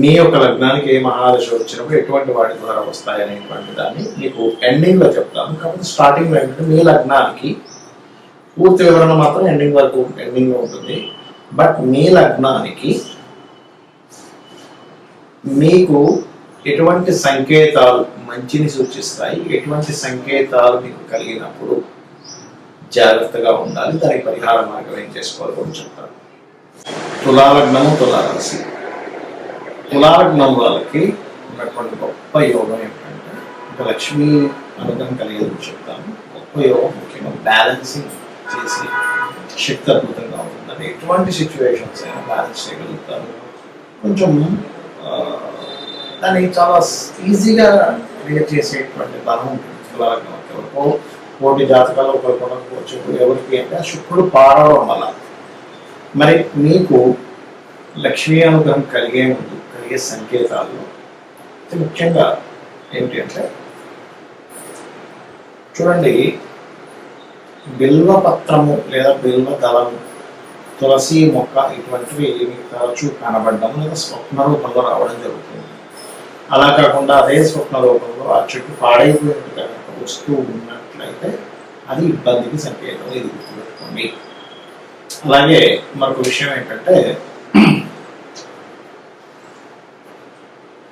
మీ యొక్క లగ్నానికి ఏ మహాదశ వచ్చినప్పుడు ఎటువంటి వాటి ద్వారా వస్తాయి అనేటువంటి దాన్ని మీకు ఎండింగ్లో చెప్తాను. కాబట్టి స్టార్టింగ్ ఏంటంటే మీ లగ్నానికి పూర్తి వివరణ మాత్రం ఎండింగ్ వరకు ఎండింగ్లో ఉంటుంది. బట్ మీ లగ్నానికి మీకు ఎటువంటి సంకేతాలు మంచిని సూచిస్తాయి ఎటువంటి సంకేతాలు మీకు కలిగినప్పుడు జాగ్రత్తగా ఉండాలి. దానికి పరిహార మార్గం ఏం చేసుకోవాలి కూడా చెప్తాను. తులాలగ్నము తులారాశి. తులాలగ్నం వాళ్ళకి ఉన్నటువంటి గొప్ప యోగం ఏంటంటే ఒక లక్ష్మీ అనుగ్రహం కలిగేది చెప్తాను గొప్ప యోగం ముఖ్యంగా బ్యాలెన్సింగ్ చేసి శక్తి అద్భుతంగా ఉంటుందని ఎటువంటి సిచ్యువేషన్స్ అయినా బ్యాలెన్స్ చేయగలుగుతారు కొంచెం దాన్ని చాలా ఈజీగా క్రియేట్ చేసేటువంటి బలం ఉంటుంది. తులాలగ్నం ఎవరికో కోటి జాతకాలు ఒకరికి ఉండకపోవచ్చు ఎవరికి అంటే శుక్రుడు పాడవడం వల్ల. మరి మీకు లక్ష్మీ అనుగ్రహం కలిగే ముందు కలిగే సంకేతాలు. ముఖ్యంగా ఏమిటి అంటే చూడండి బిల్వ పత్రము లేదా బిల్వ దళము తులసి మొక్క ఇటువంటివి మీకు తరచూ కనబడడం లేదా స్వప్న రూపంలో రావడం జరుగుతుంది. అలా కాకుండా అదే స్వప్న రూపంలో ఆ చెట్టు పాడైపోయిన కనుక వస్తూ ఉన్నట్లయితే అది ఇబ్బందికి సంకేతం ఇది గుర్తుపెట్టుకోండి అలాగే మరొక విషయం ఏంటంటే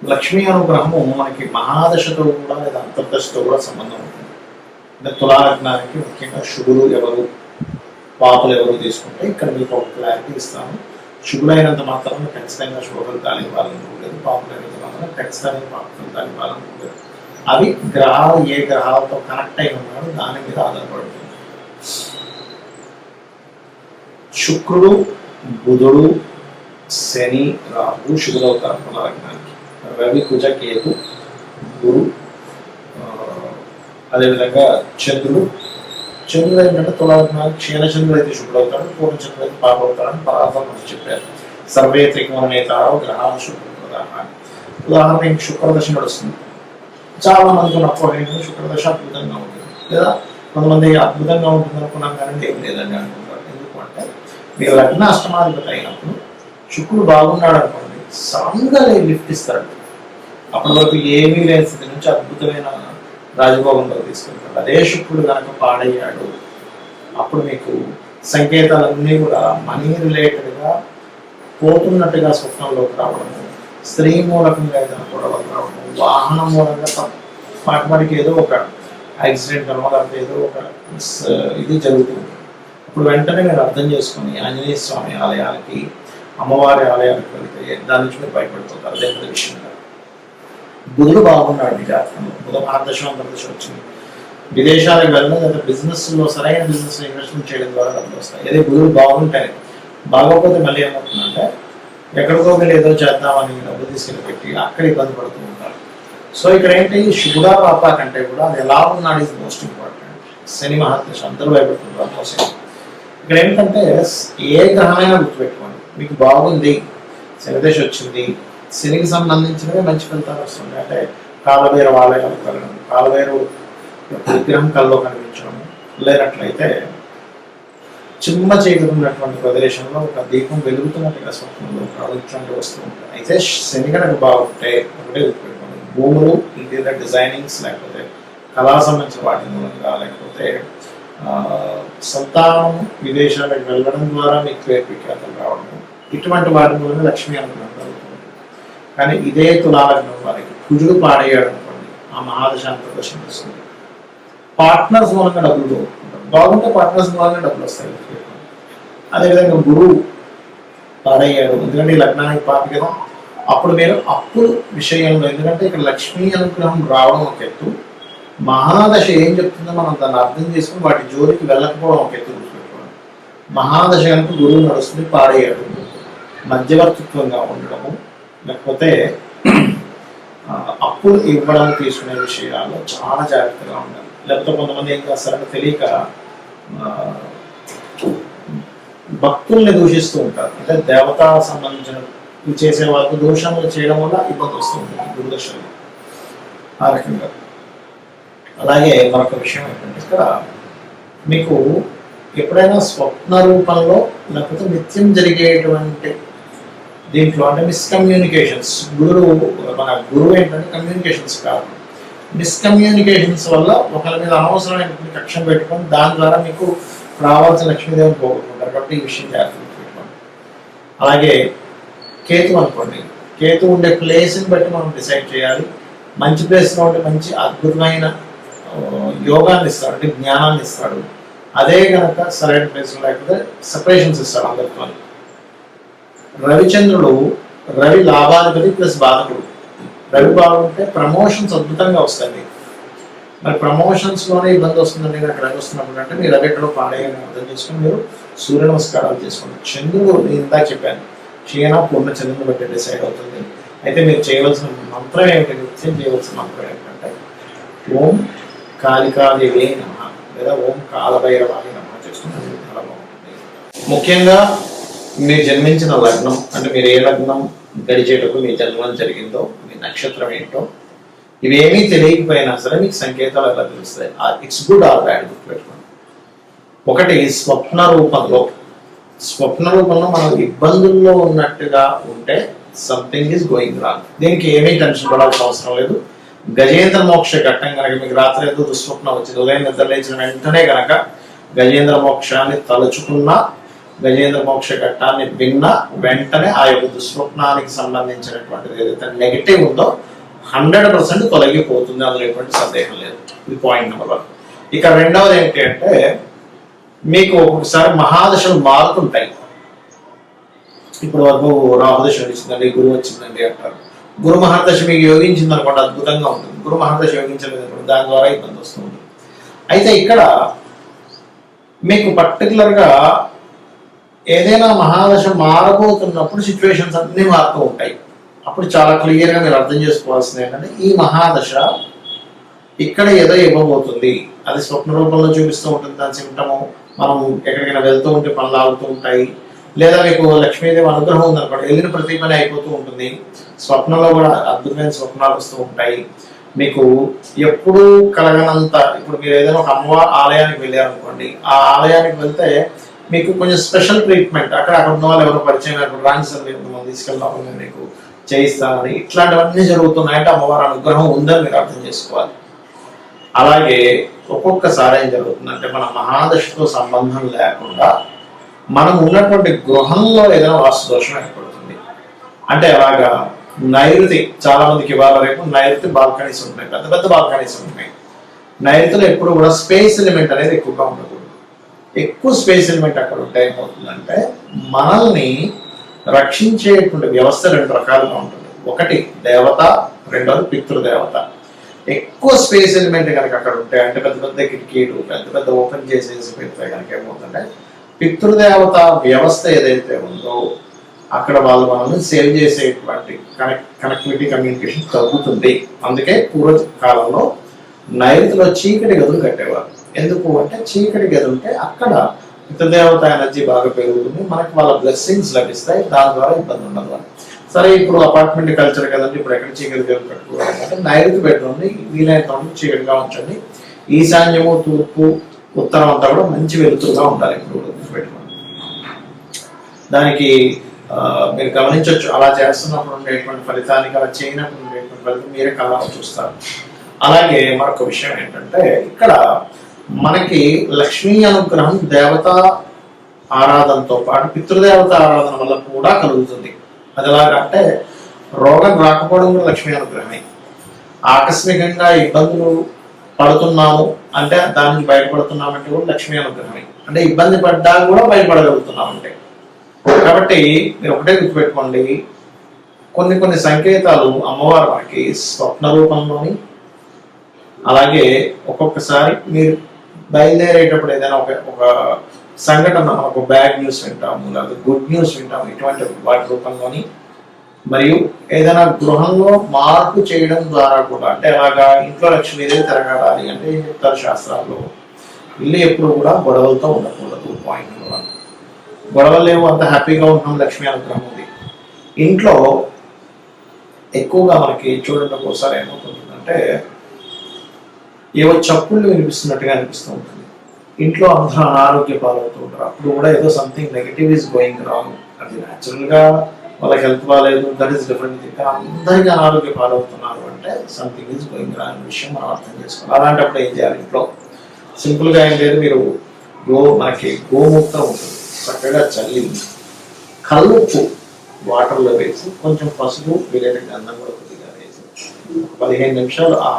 లక్ష్మీ అనుగ్రహము మనకి మహాదశతో కూడా లేదా అంతర్దశతో కూడా సంబంధం ఉంటుంది. అంటే తులాలగ్నానికి ముఖ్యంగా శుభులు ఎవరు పాపలు ఎవరు తీసుకుంటే ఇక్కడ మీకు ఒక క్లారిటీ ఇస్తాను. శుభులైనంత మాత్రం ఖచ్చితంగా శుభఫలితాలు ఇవ్వాలనుకోలేదు పాపలైనంత మాత్రం ఖచ్చితంగా పాపఫలితాలు ఇవ్వాలనుకోలేదు అవి గ్రహాలు ఏ గ్రహాలతో కనెక్ట్ అయి ఉన్నాడో దాని మీద ఆధారపడుతుంది. శుక్రుడు బుధుడు శని రాహు శుభులవుతారు పునరగ్నానికి రవి కుజ కేతు గురు అదేవిధంగా చంద్రుడు. చంద్రుడు ఏంటంటే తులగ్నానికి క్షీణచంద్రుడు అయితే శుభుడవుతాడు పూర్ణ చంద్రుడు అయితే పాప అవుతాడని పదార్థం మనకి చెప్పారు. సర్వే త్రికోణనేతారో గ్రహాలు శుక్రుడు ఉదాహరణ ఉదాహరణకి శుక్రదశ నడుస్తుంది. చాలా మందికి ఉన్నప్పుడు ఏంటంటే శుక్రదశ అద్భుతంగా ఉంటుంది. లేదా కొంతమంది అద్భుతంగా ఉంటుంది అనుకున్నాం కానీ ఏం లేదని అనుకుంటారు. ఎందుకు అంటే మీరు లగ్న అష్టమాధిపతి అయినప్పుడు శుక్రుడు బాగున్నాడు అనుకోండి. సడన్గా లిఫ్ట్ ఇస్తాడు అప్పటి వరకు ఏమీ లేని స్థితి నుంచి అద్భుతమైన రాజభోగంలో తీసుకెళ్తాడు అదే శుక్రుడు కనుక పాడయ్యాడు అప్పుడు మీకు సంకేతాలన్నీ కూడా మనీ రిలేటెడ్గా పోతున్నట్టుగా స్వప్నంలోకి రావడం స్త్రీ మూలకంగా ఏదైనా గొడవలు రావడం వాహనం మూలంగా మాటమాటికి ఏదో ఒక యాక్సిడెంట్ అనో లేకపోతే ఏదో ఒక ఇది జరుగుతుంది. ఇప్పుడు వెంటనే మీరు అర్థం చేసుకొని ఆంజనేయ స్వామి ఆలయాలకి అమ్మవారి ఆలయాలకు వెళ్తే దాని నుంచి మీరు భయపడిపోతారు. అదే పెద్ద విషయం బుధుడు బాగున్నాడు మీ జాతకంలో. బుధ మార్గదర్శనం అంతర్దశ వచ్చింది విదేశాలకు వెళ్ళడం లేదా బిజినెస్లో సరైన బిజినెస్ ఇన్వెస్ట్మెంట్ చేయడం ద్వారా డబ్బులు వస్తాయి. అదే బుధుడు బాగుంటాయి బాగోకపోతే మళ్ళీ ఏమవుతుందంటే ఎక్కడికో వెళ్ళి ఏదో చేద్దామని డబ్బు తీసుకెళ్ళి పెట్టి అక్కడ ఇబ్బంది పడుతూ ఉంటారు. సో ఇక్కడ ఏంటి? శుభుడా పాప కంటే కూడా అది ఎలా ఉన్నాడు ఇది మోస్ట్ ఇంపార్టెంట్ శని మహాదశ అందరూ భయపడుతుంటారు ఇక్కడ ఏంటంటే ఏ గ్రహమైనా గుర్తుపెట్టుకోండి. మీకు బాగుంది శనిదశ వచ్చింది శనికి సంబంధించినవే మంచి ఫలితాలు వస్తుంది అంటే కాలవేరు ఆలయాలకు వెళ్ళడం కాలవేరు విగ్రహం కల్లో కనిపించడం లేనట్లయితే చిమ్మ చీకటి ఉన్నటువంటి ప్రదేశంలో ఒక దీపం వెలుగుతున్నట్టుగా స్వప్నంలో రావడం వస్తూ ఉంటాయి. అయితే శని కనుక బాగుంటే ఒకటే గుర్తుపెట్టుకోండి. భూములు ఇంటీరియర్ డిజైనింగ్స్ లేకపోతే కళా సంబంధించిన వాటి మూలంగా లేకపోతే సంతానం విదేశాలకు వెళ్ళడం ద్వారా మీకు పేరు విఖ్యాతలు రావడం ఇటువంటి వాటి ద్వారా లక్ష్మీ అనుగ్రహం కలుగుతుంది. కానీ ఇదే తులాలగ్నం వారికి. కుజుడు పాడేయడం అనుకోండి ఆ మహాదశాంత దశ వస్తుంది పార్ట్నర్స్ మూలంగా డబ్బులు పోగొట్టుకుంటారు బాగుంటే పార్ట్నర్స్ మూలంగా డబ్బులు వస్తాయి. అదేవిధంగా గురువు పాడయ్యాడు. ఎందుకంటే ఈ లగ్నానికి పాపి కదా. అప్పుడు మీరు అప్పు విషయంలో ఎందుకంటే ఇక్కడ లక్ష్మీ అనుగ్రహం రావడం ఒక ఎత్తు మహాదశ ఏం చెప్తుందో మనం దాన్ని అర్థం చేసుకుని వాటి జోలికి వెళ్ళకపోవడం ఒక ఎత్తు మహాదశ కనుక గురువు నడుస్తుంది పాడేయడం మధ్యవర్తిత్వంగా ఉండడము లేకపోతే అప్పులు ఇవ్వడం తీసుకునే విషయాల్లో చాలా జాగ్రత్తగా ఉండాలి. లేకపోతే కొంతమంది ఏం చేస్తారంటే తెలియక భక్తుల్ని దూషిస్తూ ఉంటారు. అంటే దేవతా సంబంధించిన చేసే వాళ్ళకి దోషములు చేయడం వల్ల ఇబ్బంది వస్తుంది దుర్దర్శనం ఆ రకంగా. అలాగే మరొక విషయం ఏంటంటే ఇక్కడ మీకు ఎప్పుడైనా స్వప్న రూపంలో లేకపోతే నిత్యం జరిగేటువంటి దీంట్లో అంటే మిస్కమ్యూనికేషన్స్ గురువు మన గురువు ఏంటంటే కమ్యూనికేషన్స్ కాదు. మిస్కమ్యూనికేషన్స్ వల్ల ఒకరి మీద అనవసరమైనటువంటి కక్షం పెట్టుకొని దాని ద్వారా మీకు రావాల్సిన లక్ష్మీదేవిని పోగొట్టుకుంటారు. కాబట్టి ఈ విషయం జాగ్రత్తగా పెట్టుకోండి. అలాగే కేతు అనుకోండి. కేతు ఉండే ప్లేస్ని బట్టి మనం డిసైడ్ చేయాలి. మంచి ప్లేస్లో ఉంటే మంచి అద్భుతమైన యోగాన్ని ఇస్తాడు అంటే జ్ఞానాన్ని ఇస్తాడు అదే కనుక సరైన ప్లేస్లో లేకపోతే సపరేషన్స్ ఇస్తాడు అందరితో రవిచంద్రుడు రవి లాభాధిపతి ప్లస్ బాధకుడు. రవి బాగుంటే ప్రమోషన్స్ అద్భుతంగా వస్తాయి మరి ప్రమోషన్స్లోనే ఇబ్బంది వస్తుందండి నాకు రవి వస్తున్నప్పుడు అంటే మీరు రవి ఎక్కడో పాడేయని అర్థం చేసుకుని మీరు సూర్య నమస్కారాలు చేసుకోండి. చంద్రుడు నేను ఇందాక చెప్పాను క్షీణ పూర్ణ చంద్రుని బట్టి డిసైడ్ అవుతుంది. అయితే మీరు చేయవలసిన మంత్రం ఏమిటంటే నిత్యం చేయవలసిన మంత్రం ఏంటంటే ఓం కాళికాదేవే నమ. లేదా ఓం కాలభైరవాది నమ చేసుకుని చాలా బాగుంటుంది. ముఖ్యంగా మీరు జన్మించిన లగ్నం అంటే మీరు ఏ లగ్నం గడిచేటప్పుడు మీ జన్మం జరిగిందో మీ నక్షత్రం ఏంటో ఇవేమీ తెలియకపోయినా సరే మీకు సంకేతాలు ఎలా తెలుస్తాయి. ఇట్స్ గుడ్ ఆర్ బ్యాడ్ గుర్తుపెట్టుకోండి ఒకటి స్వప్న రూపంలో. స్వప్న రూపంలో మనం ఇబ్బందుల్లో ఉన్నట్టుగా ఉంటే సంథింగ్ ఈస్ గోయింగ్ రాంగ్ దీనికి ఏమీ టెన్షన్ పడాల్సిన అవసరం లేదు. గజేంద్ర మోక్ష ఘట్టం కనుక మీకు రాత్రి ఏదో దుస్వప్నం వచ్చింది ఉదయం నిద్ర లేచిన వెంటనే కనుక గజేంద్ర మోక్షాన్ని తలుచుకున్నా గజేంద్ర మోక్ష ఘట్టాన్ని విన్న వెంటనే ఆ యొక్క దుస్వప్నానికి సంబంధించినటువంటిది ఏదైతే నెగిటివ్ ఉందో హండ్రెడ్ పర్సెంట్ తొలగిపోతుంది. అందులో ఎటువంటి సందేహం లేదు. ఇది పాయింట్ నెంబర్ వన్ ఇక రెండవది ఏంటి అంటే మీకు ఒక్కొక్కసారి మహాదశలు మారుతుంటాయి. ఇప్పుడు వరకు రాహుదశ వచ్చిందండి గురువు వచ్చిందండి అంటారు. గురు మహాదశ మీకు యోగించింది అనుకోండి అద్భుతంగా ఉంటుంది. గురు మహాదశ యోగించలేదు అనుకోండి దాని ద్వారా ఇబ్బంది వస్తుంది అయితే ఇక్కడ మీకు పర్టికులర్గా ఏదైనా మహాదశ మారబోతున్నప్పుడు సిచ్యువేషన్స్ అన్నీ మారుతూ ఉంటాయి. అప్పుడు చాలా క్లియర్గా మీరు అర్థం చేసుకోవాల్సింది ఏంటంటే ఈ మహాదశ ఇక్కడ ఏదో ఇవ్వబోతుంది. అది స్వప్న రూపంలో చూపిస్తూ ఉంటుంది. దాని సిమ్టము మనం ఎక్కడికైనా వెళ్తూ ఉంటే పనులు ఆగుతూ ఉంటాయి. లేదా మీకు లక్ష్మీదేవి అనుగ్రహం ఉందనుకోండి వెళ్ళిన ప్రతి పని అయిపోతూ ఉంటుంది. స్వప్నంలో కూడా అద్భుతమైన స్వప్నాలు వస్తూ ఉంటాయి. మీకు ఎప్పుడూ కలగనంత ఇప్పుడు మీరు ఏదైనా ఒక అమ్మవారి ఆలయానికి వెళ్ళారనుకోండి ఆ ఆలయానికి వెళ్తే మీకు కొంచెం స్పెషల్ ట్రీట్మెంట్ అక్కడ అక్కడ ఉన్న వాళ్ళు ఎవరో పరిచయం అక్కడ రాండి సార్ మీరు తీసుకెళ్దాం మీకు చేయిస్తానని ఇట్లాంటివన్నీ జరుగుతున్నాయంటే అమ్మవారి అనుగ్రహం ఉందని మీరు అర్థం చేసుకోవాలి. అలాగే ఒక్కొక్కసారి ఏం జరుగుతుందంటే మన మహాదశతో సంబంధం లేకుండా మనం ఉన్నటువంటి గృహంలో ఏదైనా వాస్తు దోషం ఏర్పడుతుంది. అంటే అలాగా నైరుతి చాలా మందికి ఇవాళ రేపు నైరుతి బాల్కనీస్ ఉంటాయి పెద్ద పెద్ద బాల్కనీస్ ఉంటాయి. నైరుతిలో ఎప్పుడు కూడా స్పేస్ ఎలిమెంట్ అనేది ఎక్కువగా ఉండకూడదు. ఎక్కువ స్పేస్ ఎలిమెంట్ అక్కడ ఉంటే ఏమవుతుందంటే మనల్ని రక్షించేటువంటి వ్యవస్థ రెండు రకాలుగా ఉంటుంది. ఒకటి దేవత రెండోది పితృదేవత. ఎక్కువ స్పేస్ ఎలిమెంట్ కనుక అక్కడ ఉంటాయి అంటే పెద్ద పెద్ద కిటికీలు పెద్ద పెద్ద ఓపెన్ చేసేసి పెడితే కనుక ఏమవుతుందంటే పితృదేవత వ్యవస్థ ఏదైతే ఉందో అక్కడ వాళ్ళు మనల్ని సేవ్ చేసేటువంటి కనెక్ట్ కనెక్టివిటీ కమ్యూనికేషన్ తగ్గుతుంది. అందుకే పూర్వ కాలంలో నైరుతిలో చీకటి గదులు కట్టేవారు. ఎందుకు అంటే చీకటి గది ఉంటే అక్కడ పితృదేవత ఎనర్జీ బాగా పెరుగుతుంది మనకి వాళ్ళ బ్లెస్సింగ్స్ లభిస్తాయి దాని ద్వారా ఇబ్బంది ఉండదు. సరే ఇప్పుడు అపార్ట్మెంట్ కల్చర్ కదండి ఇప్పుడు ఎక్కడ చీకటి గదులు కట్టుకోవాలి? అంటే నైరుతి బెడ్రూమ్ని వీలైనంత చీకటిగా ఉంచండి. ఈశాన్యము తూర్పు ఉత్తరం అంతా కూడా మంచి వెలుతురుగా ఉండాలి ఇప్పుడు గుర్తుపెట్టుకోండి దానికి మీరు గమనించవచ్చు అలా చేస్తున్నప్పుడు ఉండేటువంటి ఫలితానికి అలా చేయనప్పుడు ఉండేటువంటి ఫలితం మీరే కళ చూస్తారు. అలాగే మరొక విషయం ఏంటంటే ఇక్కడ మనకి లక్ష్మీ అనుగ్రహం దేవత ఆరాధనతో పాటు పితృదేవత ఆరాధన వల్ల కూడా కలుగుతుంది. అది ఎలాగంటే రోగం రాకపోవడం కూడా లక్ష్మీ అనుగ్రహమే. ఆకస్మికంగా ఇబ్బందులు పడుతున్నాము అంటే దాని నుంచి బయటపడుతున్నామంటే కూడా లక్ష్మీ అనుగ్రహమే. అంటే ఇబ్బంది పడ్డా కూడా బయటపడగలుగుతున్నామంటే. కాబట్టి మీరు ఒకటే గుర్తుపెట్టుకోండి. కొన్ని కొన్ని సంకేతాలు అమ్మవారు మనకి స్వప్న రూపంలోని అలాగే ఒక్కొక్కసారి మీరు బయలుదేరేటప్పుడు ఏదైనా ఒక ఒక సంఘటన ఒక బ్యాడ్ న్యూస్ వింటాము లేదా గుడ్ న్యూస్ వింటాము ఇటువంటి వాటి రూపంలోని మరియు ఏదైనా గృహంలో మార్పు చేయడం ద్వారా కూడా అంటే అలాగా ఇంట్లో లక్ష్మీదేవి తిరగడాలి అంటే ఏం చెప్తారు శాస్త్రాల్లో? ఇల్లు ఎప్పుడు కూడా గొడవలతో ఉండకూడదు పాయింట్ వన్ గొడవలు లేవు అంత హ్యాపీగా ఉంటున్నాం లక్ష్మీ అనుగ్రహం ఉంది. ఇంట్లో ఎక్కువగా మనకి చూడండి ఒకసారి ఏమవుతుందంటే ఏవో చప్పుళ్ళు వినిపిస్తున్నట్టుగా అనిపిస్తూ ఉంటుంది. ఇంట్లో అందరూ అనారోగ్య పాలవుతూ ఉంటారు. అప్పుడు కూడా ఏదో something negative is going wrong అది న్యాచురల్గా వాళ్ళకి హెల్త్ బాగాలేదు దట్ ఈస్ డిఫరెంట్ అందరికీ అనారోగ్య పాలవుతున్నారు అంటే సంథింగ్ ఈజ్ గోయింగ్ అనే విషయం మనం అర్థం చేసుకోవాలి. అలాంటప్పుడు ఏం చేయాలి ఇంట్లో సింపుల్గా ఏం లేదు మీరు గో మనకి గోముక్తం ఉంటుంది. చక్కగా చల్లి కల్లుప్పు వాటర్లో వేసి కొంచెం పసుపు వీలైన గంధం కూడా కొద్దిగా వేసి పదిహేను నిమిషాలు ఆ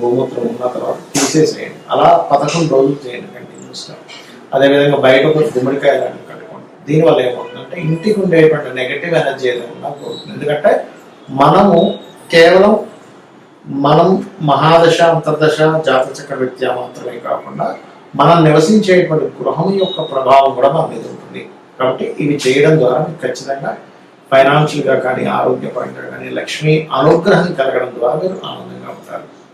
గోమూత్రం ఉన్న తర్వాత తీసేసేయండి. అలా పదకొండు రోజులు చేయండి కంటిన్యూస్గా. అదేవిధంగా బయట ఒక గుమ్మడికాయ లాంటివి కట్టుకోండి. దీనివల్ల అంటే ఇంటికి ఉండేటువంటి నెగటివ్ ఎనర్జీ ఏదైనా పోతుంది ఎందుకంటే మనము కేవలం మనం మహాదశ అంతర్దశ జాతచక్ర విద్య మాత్రమే కాకుండా మనం నివసించేటువంటి గృహం యొక్క ప్రభావం కూడా మన మీద ఉంటుంది. కాబట్టి ఇవి చేయడం ద్వారా మీకు ఖచ్చితంగా ఫైనాన్షియల్గా కానీ ఆరోగ్యపరంగా కానీ లక్ష్మి అనుగ్రహం కలగడం ద్వారా మీరు ఆనందంగా ఉంటారు.